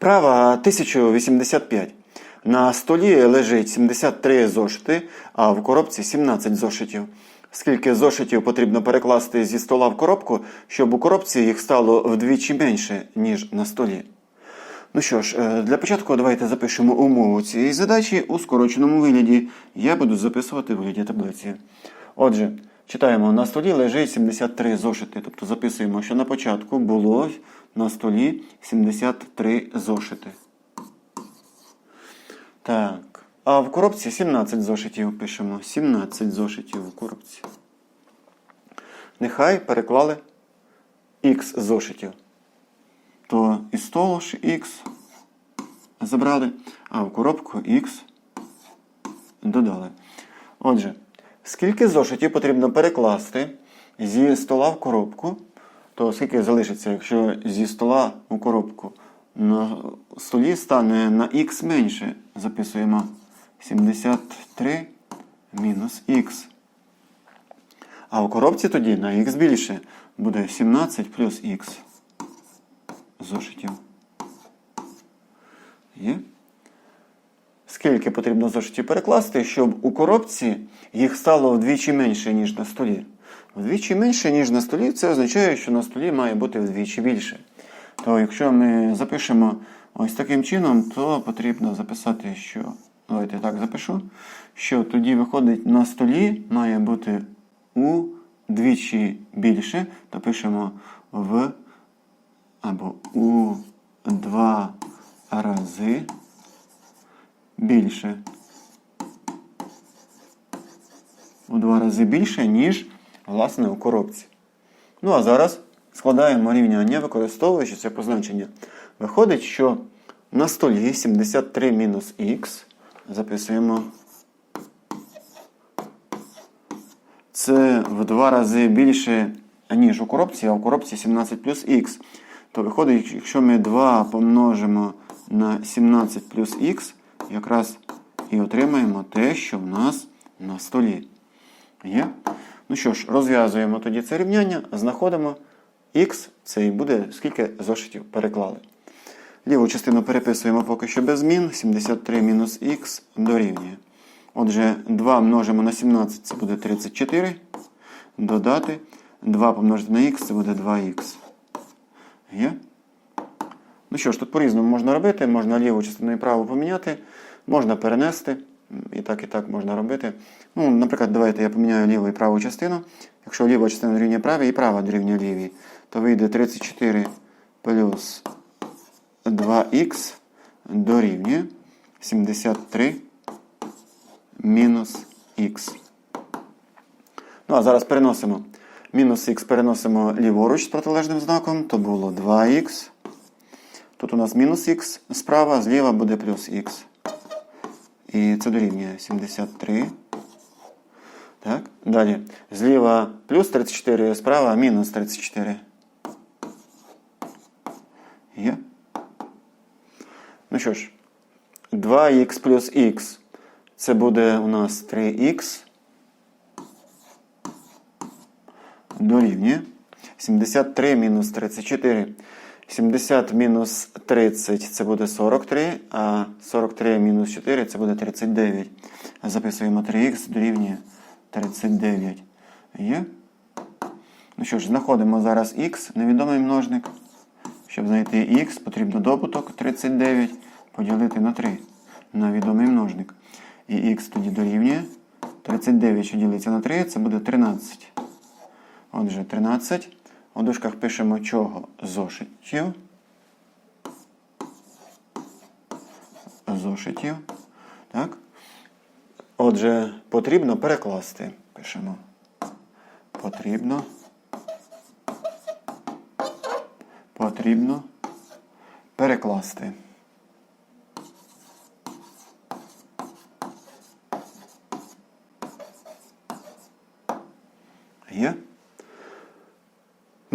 Вправа 1085. На столі лежить 73 зошити, а в коробці 17 зошитів. Скільки зошитів потрібно перекласти зі стола в коробку, щоб у коробці їх стало вдвічі менше, ніж на столі? Ну що ж, е, для початку давайте запишемо умову цієї задачі у скороченому вигляді. Я буду записувати в вигляді таблиці. Отже, читаємо: на столі лежить 73 зошити. Тобто записуємо, що на початку було на столі 73 зошити. Так. А в коробці 17 зошитів пишемо. 17 зошитів в коробці. Нехай переклали Х зошитів. То із столу ж Х забрали, а в коробку Х додали. Отже, скільки зошитів потрібно перекласти зі стола в коробку, то скільки залишиться, якщо зі стола у коробку на столі стане на х менше, записуємо 73 мінус х. А в коробці тоді на х більше буде 17 плюс х зошитів. Є? Скільки потрібно зошитів перекласти, щоб у коробці їх стало вдвічі менше, ніж на столі? Вдвічі менше, ніж на столі, це означає, що на столі має бути вдвічі більше. То якщо ми запишемо ось таким чином, то потрібно записати, що. Давайте так запишу. Що тоді виходить на столі має бути удвічі більше, то пишемо в або у два рази більше. У два рази більше, ніж, власне, у коробці. Ну, а зараз складаємо рівняння, використовуючи це позначення. Виходить, що на столі 73 мінус х записуємо. Це в два рази більше, ніж у коробці, а у коробці 17 плюс х. То виходить, якщо ми 2 помножимо на 17 плюс х, якраз і отримаємо те, що в нас на столі. Є? Ну що ж, розв'язуємо тоді це рівняння, знаходимо х, це і буде скільки зошитів переклали. Ліву частину переписуємо поки що без змін. 73 мінус х дорівнює. Отже, 2 множимо на 17 це буде 34. Додати 2 помножити на х це буде 2х. Є? Ну що ж, тут по-різному можна робити, можна ліву частину і праву поміняти, можна перенести. І так, і так можна робити. Ну, Наприклад, давайте я поміняю ліву і праву частину. Якщо ліва частина дорівнює правій і права дорівнює лівій, то вийде 34 плюс 2х дорівнює 73 мінус х. Ну, а зараз переносимо. Мінус х переносимо ліворуч з протилежним знаком, то було 2х. Тут у нас мінус х справа, зліва буде плюс х. І це дорівнює 73. Так, Далі. Зліва плюс 34, справа мінус 34. Є. Ну що ж, 2х плюс х. Це буде у нас 3х. Дорівнює. 73 мінус 34. 70 мінус 30 це буде 43, а 43 мінус 4 це буде 39. Записуємо 3х дорівнює 39. Є? Ну що ж, знаходимо зараз х, невідомий множник. Щоб знайти х, потрібно добуток 39 поділити на 3 на відомий множник. І х тоді дорівнює 39, що ділиться на 3, це буде 13. Отже, 13. У дужках пишемо чого? Зошитів. Зошитів. Так. Отже, потрібно перекласти. Пишемо. Потрібно. Потрібно перекласти. Є?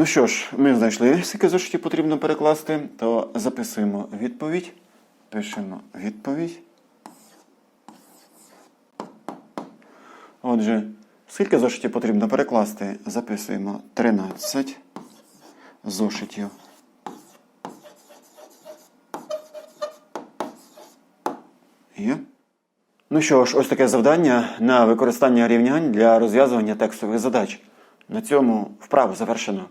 Ну що ж, ми знайшли, скільки зошитів потрібно перекласти, то записуємо відповідь. Пишемо відповідь. Отже, скільки зошитів потрібно перекласти, записуємо 13 зошитів. Є. Ну що ж, ось таке завдання на використання рівнянь для розв'язування текстових задач. На цьому вправу завершено.